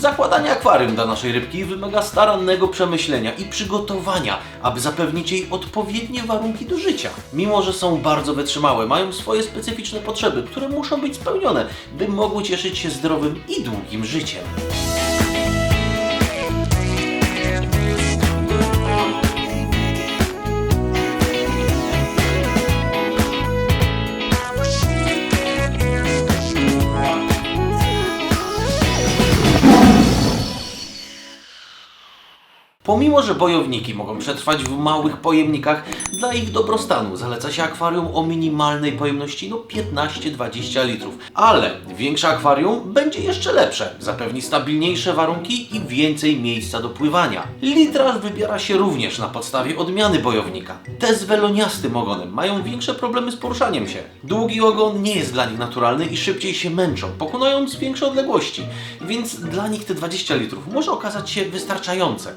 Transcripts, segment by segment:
Zakładanie akwarium dla naszej rybki wymaga starannego przemyślenia i przygotowania, aby zapewnić jej odpowiednie warunki do życia. Mimo, że są bardzo wytrzymałe, mają swoje specyficzne potrzeby, które muszą być spełnione, by mogły cieszyć się zdrowym i długim życiem. Pomimo, że bojowniki mogą przetrwać w małych pojemnikach, dla ich dobrostanu zaleca się akwarium o minimalnej pojemności no 15-20 litrów. Ale większe akwarium będzie jeszcze lepsze, zapewni stabilniejsze warunki i więcej miejsca do pływania. Litraż wybiera się również na podstawie odmiany bojownika. Te z weloniastym ogonem mają większe problemy z poruszaniem się. Długi ogon nie jest dla nich naturalny i szybciej się męczą, pokonując większe odległości, więc dla nich te 20 litrów może okazać się wystarczające.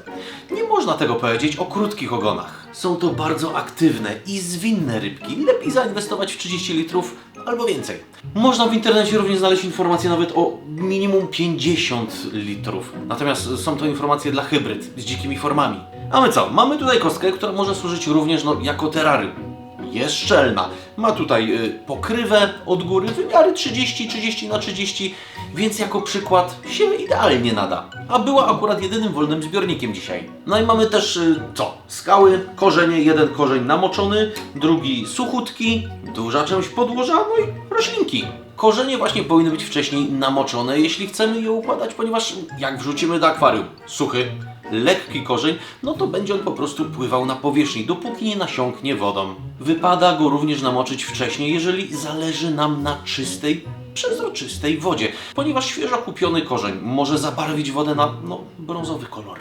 Nie można tego powiedzieć o krótkich ogonach. Są to bardzo aktywne i zwinne rybki. Lepiej zainwestować w 30 litrów albo więcej. Można w internecie również znaleźć informacje nawet o minimum 50 litrów. Natomiast są to informacje dla hybryd z dzikimi formami. A my co? Mamy tutaj kostkę, która może służyć również no, jako terrarium jest szczelna. Ma tutaj y, pokrywę od góry, wymiary 30-30 na 30, więc jako przykład się idealnie nada. A była akurat jedynym wolnym zbiornikiem dzisiaj. No i mamy też y, co? Skały, korzenie, jeden korzeń namoczony, drugi suchutki, duża część podłoża, no i roślinki. Korzenie właśnie powinny być wcześniej namoczone, jeśli chcemy je układać, ponieważ jak wrzucimy do akwarium suchy, lekki korzeń, no to będzie on po prostu pływał na powierzchni, dopóki nie nasiąknie wodą. Wypada go również namoczyć wcześniej, jeżeli zależy nam na czystej, przezroczystej wodzie, ponieważ świeżo kupiony korzeń może zabarwić wodę na no, brązowy kolor.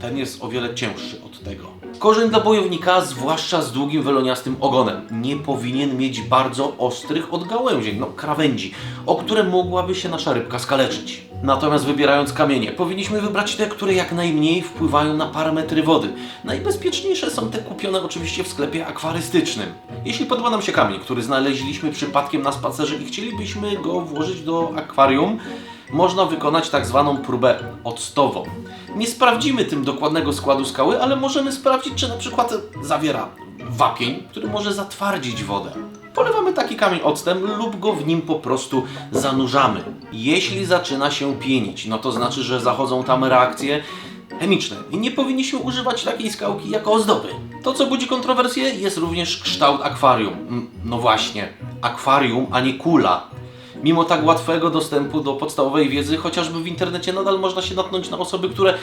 Ten jest o wiele cięższy od tego. Korzeń dla bojownika, zwłaszcza z długim weloniastym ogonem, nie powinien mieć bardzo ostrych odgałęzień, no krawędzi, o które mogłaby się nasza rybka skaleczyć. Natomiast wybierając kamienie, powinniśmy wybrać te, które jak najmniej wpływają na parametry wody. Najbezpieczniejsze są te kupione oczywiście w sklepie akwarystycznym. Jeśli podoba nam się kamień, który znaleźliśmy przypadkiem na spacerze i chcielibyśmy go włożyć do akwarium, można wykonać tak zwaną próbę octową. Nie sprawdzimy tym dokładnego składu skały, ale możemy sprawdzić, czy na przykład zawiera wapień, który może zatwardzić wodę. Polewamy taki kamień octem lub go w nim po prostu zanurzamy. Jeśli zaczyna się pienić, no to znaczy, że zachodzą tam reakcje chemiczne i nie powinniśmy używać takiej skałki jako ozdoby. To, co budzi kontrowersję, jest również kształt akwarium. Mm, No właśnie, akwarium, a nie kula. Mimo tak łatwego dostępu do podstawowej wiedzy, chociażby w internecie nadal można się natknąć na osoby, które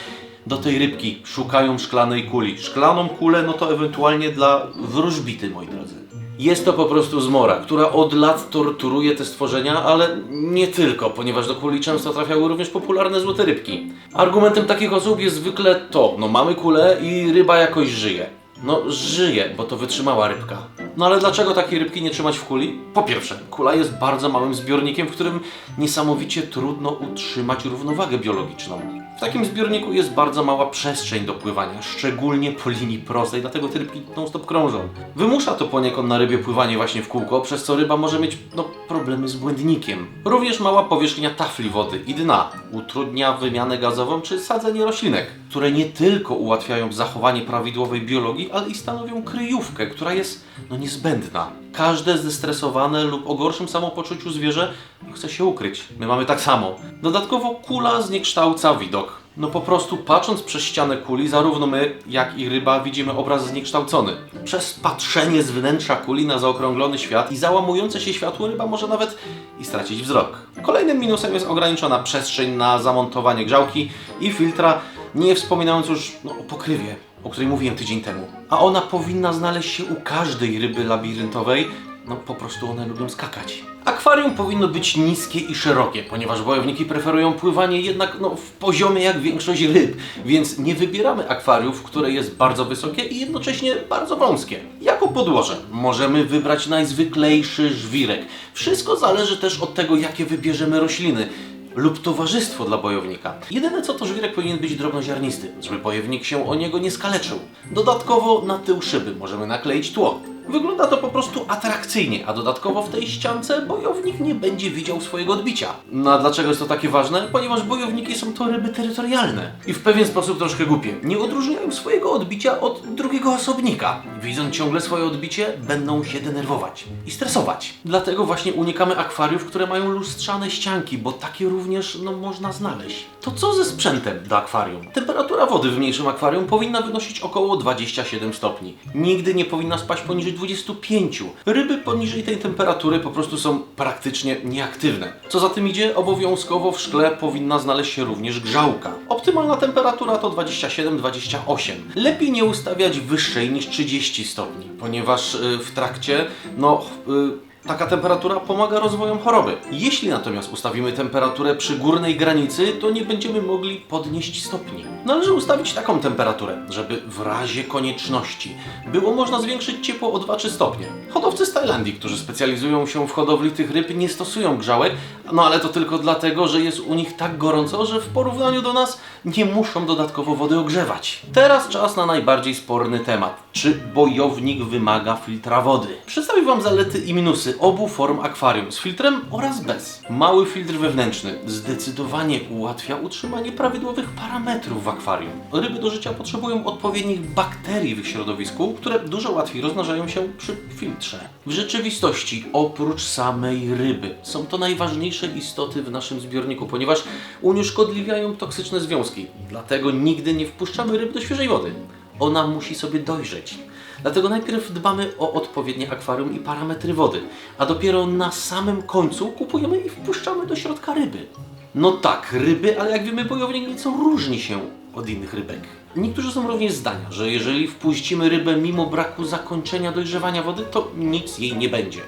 do tej rybki szukają szklanej kuli. Szklaną kulę, no to ewentualnie dla wróżbity, moi drodzy. Jest to po prostu zmora, która od lat torturuje te stworzenia, ale nie tylko, ponieważ do kuli często trafiały również popularne złote rybki. Argumentem takich osób jest zwykle to, no mamy kulę i ryba jakoś żyje. No żyje, bo to wytrzymała rybka. No ale dlaczego takiej rybki nie trzymać w kuli? Po pierwsze, kula jest bardzo małym zbiornikiem, w którym niesamowicie trudno utrzymać równowagę biologiczną. W takim zbiorniku jest bardzo mała przestrzeń do pływania, szczególnie po linii prostej, dlatego te rybki non-stop krążą. Wymusza to poniekąd na rybie pływanie właśnie w kółko, przez co ryba może mieć no, problemy z błędnikiem. Również mała powierzchnia tafli wody i dna utrudnia wymianę gazową czy sadzenie roślinek, które nie tylko ułatwiają zachowanie prawidłowej biologii, ale i stanowią kryjówkę, która jest no, niezbędna. Każde zestresowane lub o gorszym samopoczuciu zwierzę chce się ukryć. My mamy tak samo. Dodatkowo kula zniekształca widok. No po prostu patrząc przez ścianę kuli, zarówno my, jak i ryba widzimy obraz zniekształcony. Przez patrzenie z wnętrza kuli na zaokrąglony świat i załamujące się światło ryba może nawet i stracić wzrok. Kolejnym minusem jest ograniczona przestrzeń na zamontowanie grzałki i filtra, nie wspominając już no, o pokrywie, o której mówiłem tydzień temu. A ona powinna znaleźć się u każdej ryby labiryntowej, no po prostu one lubią skakać. Akwarium powinno być niskie i szerokie, ponieważ wojowniki preferują pływanie jednak no, w poziomie jak większość ryb, więc nie wybieramy akwariów, które jest bardzo wysokie i jednocześnie bardzo wąskie. Jako podłoże możemy wybrać najzwyklejszy żwirek. Wszystko zależy też od tego, jakie wybierzemy rośliny lub towarzystwo dla bojownika. Jedyne co to żwirek powinien być drobnoziarnisty, żeby bojownik się o niego nie skaleczył. Dodatkowo na tył szyby możemy nakleić tło. Wygląda to po prostu atrakcyjnie, a dodatkowo w tej ściance bojownik nie będzie widział swojego odbicia. No a dlaczego jest to takie ważne? Ponieważ bojowniki są to ryby terytorialne i w pewien sposób troszkę głupie. Nie odróżniają swojego odbicia od drugiego osobnika. Widząc ciągle swoje odbicie, będą się denerwować i stresować. Dlatego właśnie unikamy akwariów, które mają lustrzane ścianki, bo takie również no, można znaleźć. To co ze sprzętem do akwarium? Temperatura wody w mniejszym akwarium powinna wynosić około 27 stopni. Nigdy nie powinna spaść poniżej 25. Ryby poniżej tej temperatury po prostu są praktycznie nieaktywne. Co za tym idzie, obowiązkowo w szkle powinna znaleźć się również grzałka. Optymalna temperatura to 27-28. Lepiej nie ustawiać wyższej niż 30 stopni, ponieważ y, w trakcie, no, y, Taka temperatura pomaga rozwojom choroby. Jeśli natomiast ustawimy temperaturę przy górnej granicy, to nie będziemy mogli podnieść stopni. Należy ustawić taką temperaturę, żeby w razie konieczności było można zwiększyć ciepło o 2-3 stopnie. Hodowcy z Tajlandii, którzy specjalizują się w hodowli tych ryb, nie stosują grzałek, no ale to tylko dlatego, że jest u nich tak gorąco, że w porównaniu do nas nie muszą dodatkowo wody ogrzewać. Teraz czas na najbardziej sporny temat. Czy bojownik wymaga filtra wody? Przedstawię Wam zalety i minusy obu form akwarium z filtrem oraz bez. Mały filtr wewnętrzny zdecydowanie ułatwia utrzymanie prawidłowych parametrów w akwarium. Ryby do życia potrzebują odpowiednich bakterii w ich środowisku, które dużo łatwiej rozmnażają się przy filtrze. W rzeczywistości, oprócz samej ryby, są to najważniejsze istoty w naszym zbiorniku, ponieważ unieszkodliwiają toksyczne związki. Dlatego nigdy nie wpuszczamy ryb do świeżej wody. Ona musi sobie dojrzeć. Dlatego najpierw dbamy o odpowiednie akwarium i parametry wody, a dopiero na samym końcu kupujemy i wpuszczamy do środka ryby. No tak, ryby, ale jak wiemy, bojownik nieco różni się od innych rybek. Niektórzy są również zdania, że jeżeli wpuścimy rybę mimo braku zakończenia dojrzewania wody, to nic jej nie będzie.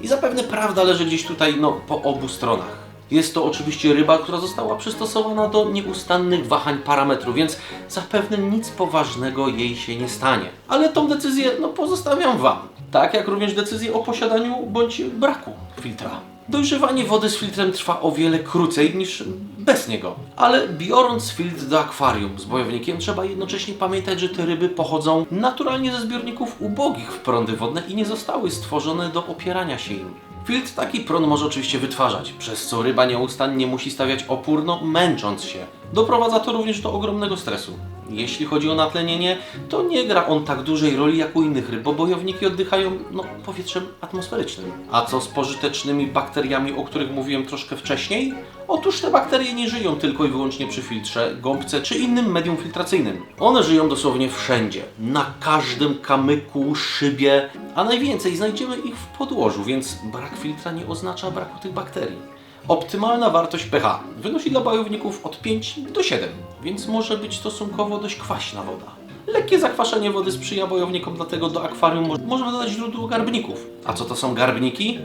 I zapewne prawda leży gdzieś tutaj, no, po obu stronach. Jest to oczywiście ryba, która została przystosowana do nieustannych wahań parametrów, więc zapewne nic poważnego jej się nie stanie. Ale tą decyzję no, pozostawiam Wam. Tak jak również decyzję o posiadaniu bądź braku filtra. Dojrzewanie wody z filtrem trwa o wiele krócej niż bez niego. Ale biorąc filtr do akwarium z bojownikiem, trzeba jednocześnie pamiętać, że te ryby pochodzą naturalnie ze zbiorników ubogich w prądy wodne i nie zostały stworzone do opierania się im. Filtr taki prąd może oczywiście wytwarzać, przez co ryba nieustannie musi stawiać opór, no męcząc się. Doprowadza to również do ogromnego stresu. Jeśli chodzi o natlenienie, to nie gra on tak dużej roli jak u innych ryb, bo bojowniki oddychają no, powietrzem atmosferycznym. A co z pożytecznymi bakteriami, o których mówiłem troszkę wcześniej? Otóż te bakterie nie żyją tylko i wyłącznie przy filtrze, gąbce czy innym medium filtracyjnym. One żyją dosłownie wszędzie, na każdym kamyku, szybie, a najwięcej znajdziemy ich w podłożu, więc brak filtra nie oznacza braku tych bakterii. Optymalna wartość pH wynosi dla bojowników od 5 do 7, więc może być stosunkowo dość kwaśna woda. Lekkie zakwaszenie wody sprzyja bojownikom, dlatego do akwarium mo- można dodać źródło garbników. A co to są garbniki?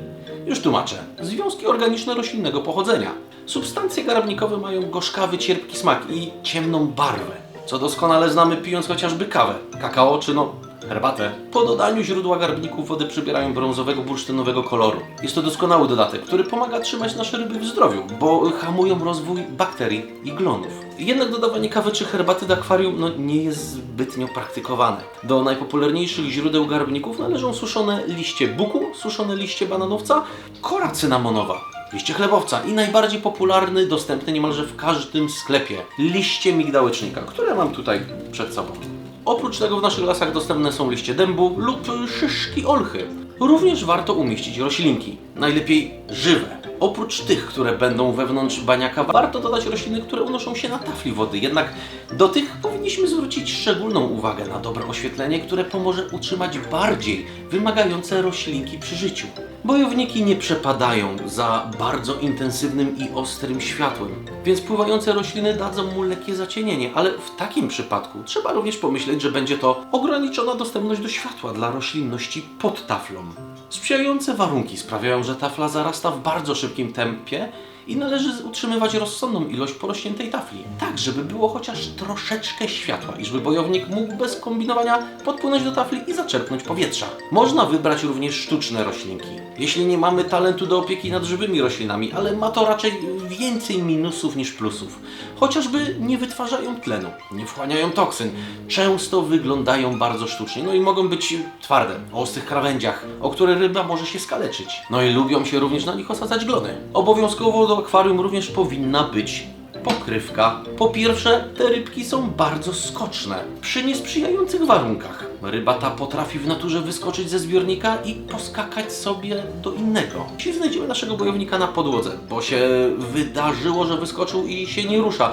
Już tłumaczę. Związki organiczne roślinnego pochodzenia. Substancje garbnikowe mają gorzkawy, cierpki smak i ciemną barwę, co doskonale znamy pijąc chociażby kawę, kakao czy no herbatę. Po dodaniu źródła garbników wody przybierają brązowego, bursztynowego koloru. Jest to doskonały dodatek, który pomaga trzymać nasze ryby w zdrowiu, bo hamują rozwój bakterii i glonów. Jednak dodawanie kawy czy herbaty do akwarium no, nie jest zbytnio praktykowane. Do najpopularniejszych źródeł garbników należą suszone liście buku, suszone liście bananowca, kora cynamonowa, liście chlebowca i najbardziej popularny, dostępny niemalże w każdym sklepie, liście migdałecznika, które mam tutaj przed sobą. Oprócz tego w naszych lasach dostępne są liście dębu lub szyszki olchy. Również warto umieścić roślinki, najlepiej żywe. Oprócz tych, które będą wewnątrz baniaka, warto dodać rośliny, które unoszą się na tafli wody. Jednak do tych powinniśmy zwrócić szczególną uwagę na dobre oświetlenie, które pomoże utrzymać bardziej wymagające roślinki przy życiu. Bojowniki nie przepadają za bardzo intensywnym i ostrym światłem, więc pływające rośliny dadzą mu lekkie zacienienie, ale w takim przypadku trzeba również pomyśleć, że będzie to ograniczona dostępność do światła dla roślinności pod taflą. Sprzyjające warunki sprawiają, że tafla zarasta w bardzo szybkim tempie i należy utrzymywać rozsądną ilość porośniętej tafli, tak żeby było chociaż troszeczkę światła i żeby bojownik mógł bez kombinowania podpłynąć do tafli i zaczerpnąć powietrza. Można wybrać również sztuczne roślinki. Jeśli nie mamy talentu do opieki nad żywymi roślinami, ale ma to raczej więcej minusów niż plusów. Chociażby nie wytwarzają tlenu, nie wchłaniają toksyn, często wyglądają bardzo sztucznie, no i mogą być twarde, o ostrych krawędziach, o które ryba może się skaleczyć. No i lubią się również na nich osadzać glony. Obowiązkowo do akwarium również powinna być pokrywka. Po pierwsze, te rybki są bardzo skoczne przy niesprzyjających warunkach. Ryba ta potrafi w naturze wyskoczyć ze zbiornika i poskakać sobie do innego. Jeśli znajdziemy naszego bojownika na podłodze, bo się wydarzyło, że wyskoczył i się nie rusza,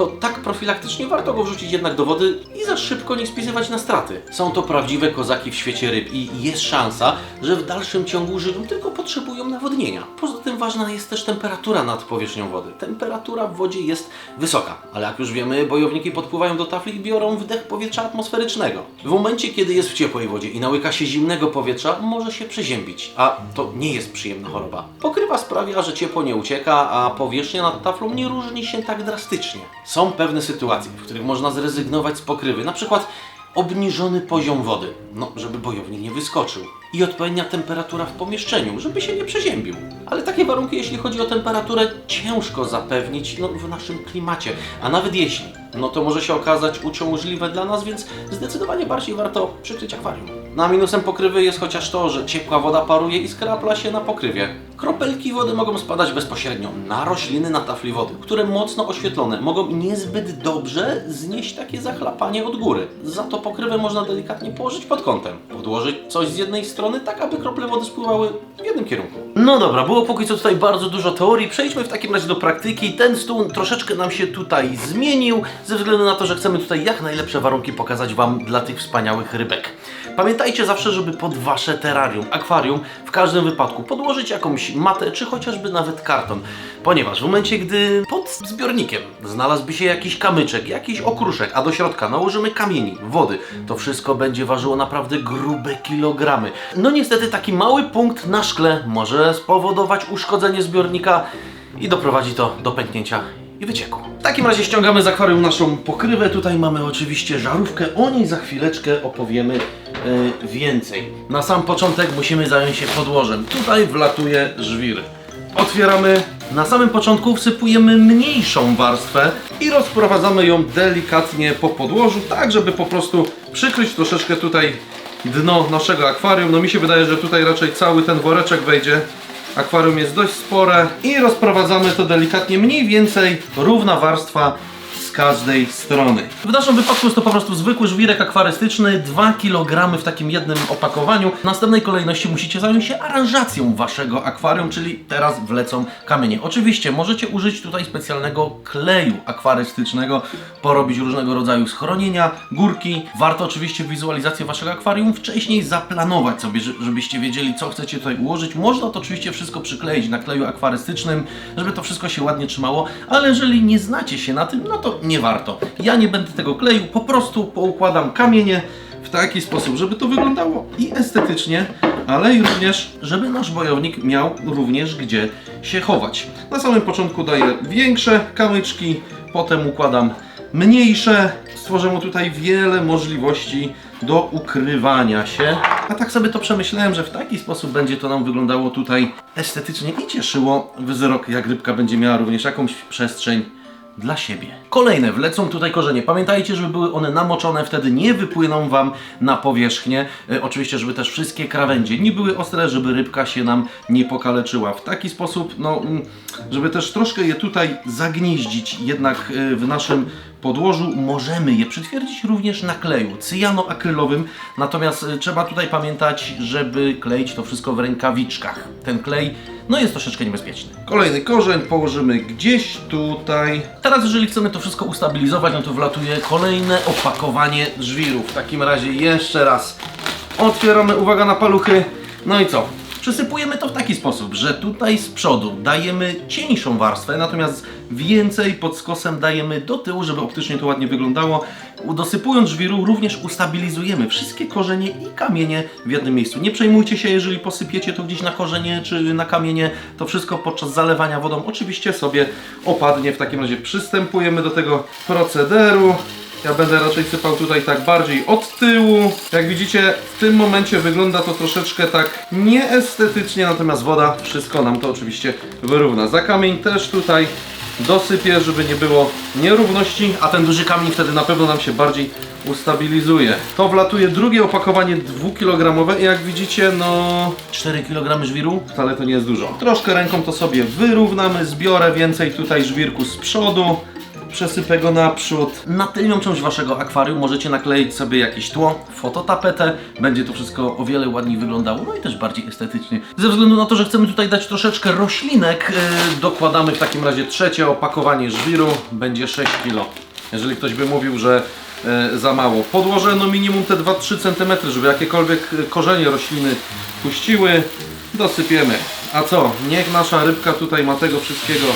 to tak profilaktycznie warto go wrzucić jednak do wody i za szybko nie spisywać na straty. Są to prawdziwe kozaki w świecie ryb i jest szansa, że w dalszym ciągu żyją, tylko potrzebują nawodnienia. Poza tym ważna jest też temperatura nad powierzchnią wody. Temperatura w wodzie jest wysoka, ale jak już wiemy, bojowniki podpływają do tafli i biorą wdech powietrza atmosferycznego. W momencie, kiedy jest w ciepłej wodzie i nałyka się zimnego powietrza, może się przeziębić, a to nie jest przyjemna choroba. Pokrywa sprawia, że ciepło nie ucieka, a powierzchnia nad taflą nie różni się tak drastycznie. Są pewne sytuacje, w których można zrezygnować z pokrywy, na przykład obniżony poziom wody, no żeby bojownik nie wyskoczył i odpowiednia temperatura w pomieszczeniu, żeby się nie przeziębił. Ale takie warunki, jeśli chodzi o temperaturę, ciężko zapewnić no, w naszym klimacie, a nawet jeśli, no to może się okazać uciążliwe dla nas, więc zdecydowanie bardziej warto przykryć akwarium. Na minusem pokrywy jest chociaż to, że ciepła woda paruje i skrapla się na pokrywie. Kropelki wody mogą spadać bezpośrednio na rośliny na tafli wody, które mocno oświetlone mogą niezbyt dobrze znieść takie zachlapanie od góry. Za to pokrywę można delikatnie położyć pod kątem. Podłożyć coś z jednej strony, tak aby krople wody spływały w jednym kierunku. No dobra, było póki co tutaj bardzo dużo teorii. Przejdźmy w takim razie do praktyki. Ten stół troszeczkę nam się tutaj zmienił, ze względu na to, że chcemy tutaj jak najlepsze warunki pokazać Wam dla tych wspaniałych rybek. Pamiętajcie zawsze, żeby pod Wasze terrarium, akwarium w każdym wypadku podłożyć jakąś matę, czy chociażby nawet karton. Ponieważ w momencie, gdy pod zbiornikiem znalazłby się jakiś kamyczek, jakiś okruszek, a do środka nałożymy kamieni, wody, to wszystko będzie ważyło naprawdę grube kilogramy. No niestety taki mały punkt na szkle może spowodować uszkodzenie zbiornika i doprowadzi to do pęknięcia i wycieku. W takim razie ściągamy z akwarium naszą pokrywę. Tutaj mamy oczywiście żarówkę. O niej za chwileczkę opowiemy e, więcej. Na sam początek musimy zająć się podłożem. Tutaj wlatuje żwir. Otwieramy. Na samym początku wsypujemy mniejszą warstwę i rozprowadzamy ją delikatnie po podłożu, tak żeby po prostu przykryć troszeczkę tutaj dno naszego akwarium. No mi się wydaje, że tutaj raczej cały ten woreczek wejdzie. Akwarium jest dość spore i rozprowadzamy to delikatnie, mniej więcej równa warstwa z każdej strony. W naszym wypadku jest to po prostu zwykły żwirek akwarystyczny, 2 kg w takim jednym opakowaniu. W następnej kolejności musicie zająć się aranżacją waszego akwarium, czyli teraz wlecą kamienie. Oczywiście możecie użyć tutaj specjalnego kleju akwarystycznego, porobić różnego rodzaju schronienia, górki. Warto oczywiście wizualizację waszego akwarium wcześniej zaplanować sobie, że- żebyście wiedzieli co chcecie tutaj ułożyć. Można to oczywiście wszystko przykleić na kleju akwarystycznym, żeby to wszystko się ładnie trzymało, ale jeżeli nie znacie się na tym, no to nie warto. Ja nie będę tego kleił, po prostu poukładam kamienie w taki sposób, żeby to wyglądało i estetycznie, ale również, żeby nasz bojownik miał również gdzie się chować. Na samym początku daję większe kamyczki, potem układam mniejsze. Stworzę mu tutaj wiele możliwości do ukrywania się. A tak sobie to przemyślałem, że w taki sposób będzie to nam wyglądało tutaj estetycznie i cieszyło wzrok, jak rybka będzie miała również jakąś przestrzeń dla siebie. Kolejne wlecą tutaj korzenie. Pamiętajcie, żeby były one namoczone, wtedy nie wypłyną Wam na powierzchnię. E, oczywiście, żeby też wszystkie krawędzie nie były ostre, żeby rybka się nam nie pokaleczyła. W taki sposób, no, mm, żeby też troszkę je tutaj zagnieździć jednak e, w naszym podłożu, możemy je przytwierdzić również na kleju cyjanoakrylowym, natomiast e, trzeba tutaj pamiętać, żeby kleić to wszystko w rękawiczkach. Ten klej, no jest troszeczkę niebezpieczny. Kolejny korzeń położymy gdzieś tutaj. Teraz jeżeli chcemy to wszystko ustabilizować, no to wlatuje kolejne opakowanie żwiru. W takim razie jeszcze raz otwieramy, uwaga na paluchy. No i co? Przysypujemy to w taki sposób, że tutaj z przodu dajemy cieńszą warstwę, natomiast więcej pod skosem dajemy do tyłu, żeby optycznie to ładnie wyglądało. Dosypując żwiru również ustabilizujemy wszystkie korzenie i kamienie w jednym miejscu. Nie przejmujcie się, jeżeli posypiecie to gdzieś na korzenie czy na kamienie, to wszystko podczas zalewania wodą oczywiście sobie opadnie. W takim razie przystępujemy do tego procederu. Ja będę raczej sypał tutaj tak bardziej od tyłu. Jak widzicie, w tym momencie wygląda to troszeczkę tak nieestetycznie, natomiast woda wszystko nam to oczywiście wyrówna. Za kamień też tutaj dosypię, żeby nie było nierówności, a ten duży kamień wtedy na pewno nam się bardziej ustabilizuje. To wlatuje drugie opakowanie 2 kg i jak widzicie, no 4 kg żwiru? wcale to nie jest dużo. Troszkę ręką to sobie wyrównamy, zbiorę więcej tutaj żwirku z przodu, przesypę go naprzód. Na tylnią część waszego akwarium możecie nakleić sobie jakieś tło, fototapetę, będzie to wszystko o wiele ładniej wyglądało, no i też bardziej estetycznie. Ze względu na to, że chcemy tutaj dać troszeczkę roślinek, yy, dokładamy w takim razie trzecie opakowanie żwiru, będzie 6 kg. Jeżeli ktoś by mówił, że e, za mało. Podłożę no minimum te 2-3 cm, żeby jakiekolwiek e, korzenie rośliny puściły. Dosypiemy. A co? Niech nasza rybka tutaj ma tego wszystkiego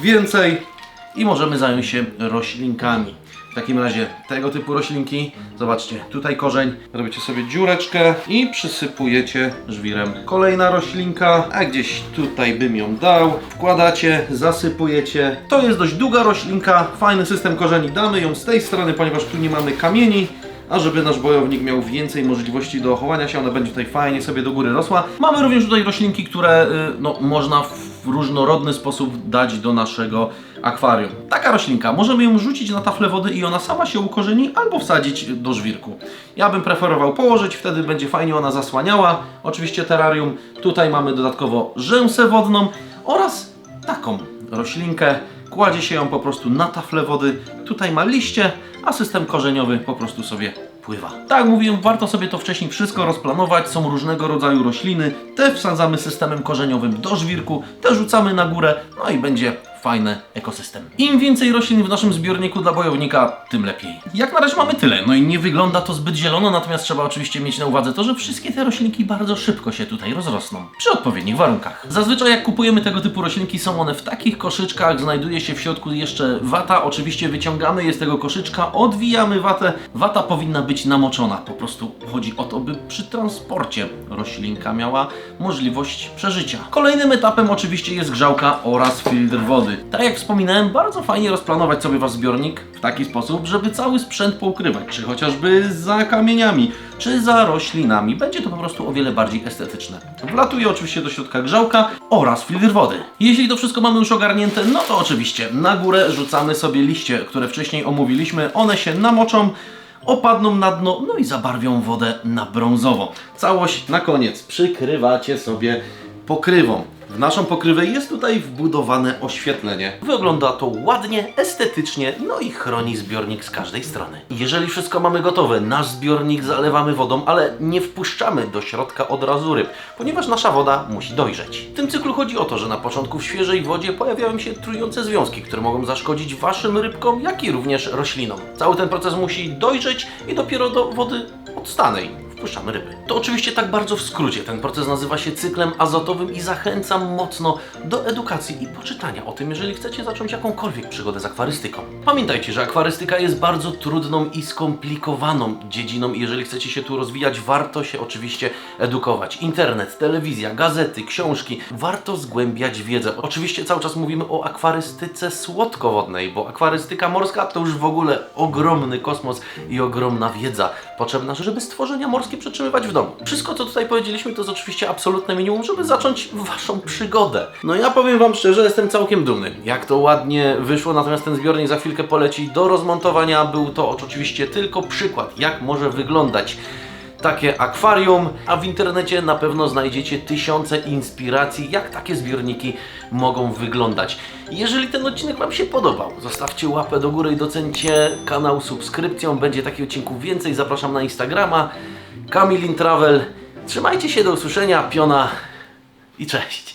więcej I możemy zająć się roślinkami. W takim razie tego typu roślinki, zobaczcie, tutaj korzeń, Robicie sobie dziureczkę i przysypujecie żwirem. Kolejna roślinka, a gdzieś tutaj bym ją dał. Wkładacie, zasypujecie. To jest dość długa roślinka, fajny system korzeni. Damy ją z tej strony, ponieważ tu nie mamy kamieni. A żeby nasz bojownik miał więcej możliwości do chowania się, ona będzie tutaj fajnie sobie do góry rosła. Mamy również tutaj roślinki, które y, no, można w różnorodny sposób dać do naszego akwarium. Taka roślinka, możemy ją rzucić na taflę wody i ona sama się ukorzeni, albo wsadzić do żwirku. Ja bym preferował położyć, wtedy będzie fajnie ona zasłaniała. Oczywiście terrarium, tutaj mamy dodatkowo rzęsę wodną oraz taką roślinkę. Kładzie się ją po prostu na taflę wody. Tutaj ma liście, a system korzeniowy po prostu sobie pływa. Tak mówiłem, warto sobie to wcześniej wszystko rozplanować. Są różnego rodzaju rośliny. Te wsadzamy systemem korzeniowym do żwirku, te rzucamy na górę, no i będzie fajny ekosystem. Im więcej roślin w naszym zbiorniku dla bojownika, tym lepiej. Jak na razie mamy tyle, no i nie wygląda to zbyt zielono, natomiast trzeba oczywiście mieć na uwadze to, że wszystkie te roślinki bardzo szybko się tutaj rozrosną. Przy odpowiednich warunkach. Zazwyczaj jak kupujemy tego typu roślinki, są one w takich koszyczkach, znajduje się w środku jeszcze wata, oczywiście wyciągamy je z tego koszyczka, odwijamy watę. Wata powinna być namoczona, po prostu chodzi o to, by przy transporcie roślinka miała możliwość przeżycia. Kolejnym etapem oczywiście jest grzałka oraz filtr wody. Tak jak wspominałem, bardzo fajnie rozplanować sobie wasz zbiornik w taki sposób, żeby cały sprzęt poukrywać, czy chociażby za kamieniami, czy za roślinami. Będzie to po prostu o wiele bardziej estetyczne. Wlatuje oczywiście do środka grzałka oraz filtr wody. Jeśli to wszystko mamy już ogarnięte, no to oczywiście na górę rzucamy sobie liście, które wcześniej omówiliśmy. One się namoczą, opadną na dno, no i zabarwią wodę na brązowo. Całość na koniec przykrywacie sobie pokrywą. W naszą pokrywę jest tutaj wbudowane oświetlenie. Wygląda to ładnie, estetycznie, no i chroni zbiornik z każdej strony. Jeżeli wszystko mamy gotowe, nasz zbiornik zalewamy wodą, ale nie wpuszczamy do środka od razu ryb, ponieważ nasza woda musi dojrzeć. W tym cyklu chodzi o to, że na początku w świeżej wodzie pojawiają się trujące związki, które mogą zaszkodzić waszym rybkom, jak i również roślinom. Cały ten proces musi dojrzeć i dopiero do wody odstanej wpuszczamy ryby. To oczywiście tak bardzo w skrócie. Ten proces nazywa się cyklem azotowym i zachęcam mocno do edukacji i poczytania o tym, jeżeli chcecie zacząć jakąkolwiek przygodę z akwarystyką. Pamiętajcie, że akwarystyka jest bardzo trudną i skomplikowaną dziedziną i jeżeli chcecie się tu rozwijać, warto się oczywiście edukować. Internet, telewizja, gazety, książki. Warto zgłębiać wiedzę. Oczywiście cały czas mówimy o akwarystyce słodkowodnej, bo akwarystyka morska to już w ogóle ogromny kosmos i ogromna wiedza potrzebna, żeby stworzenia przetrzymywać w domu. Wszystko, co tutaj powiedzieliśmy, to jest oczywiście absolutne minimum, żeby zacząć waszą przygodę. No ja powiem wam szczerze, jestem całkiem dumny, jak to ładnie wyszło, natomiast ten zbiornik za chwilkę poleci do rozmontowania. Był to oczywiście tylko przykład, jak może wyglądać takie akwarium, a w internecie na pewno znajdziecie tysiące inspiracji, jak takie zbiorniki mogą wyglądać. Jeżeli ten odcinek Wam się podobał, zostawcie łapę do góry i docencie kanał subskrypcją. Będzie takich odcinków więcej. Zapraszam na Instagrama. Kamilin Travel. Trzymajcie się, do usłyszenia, piona i cześć.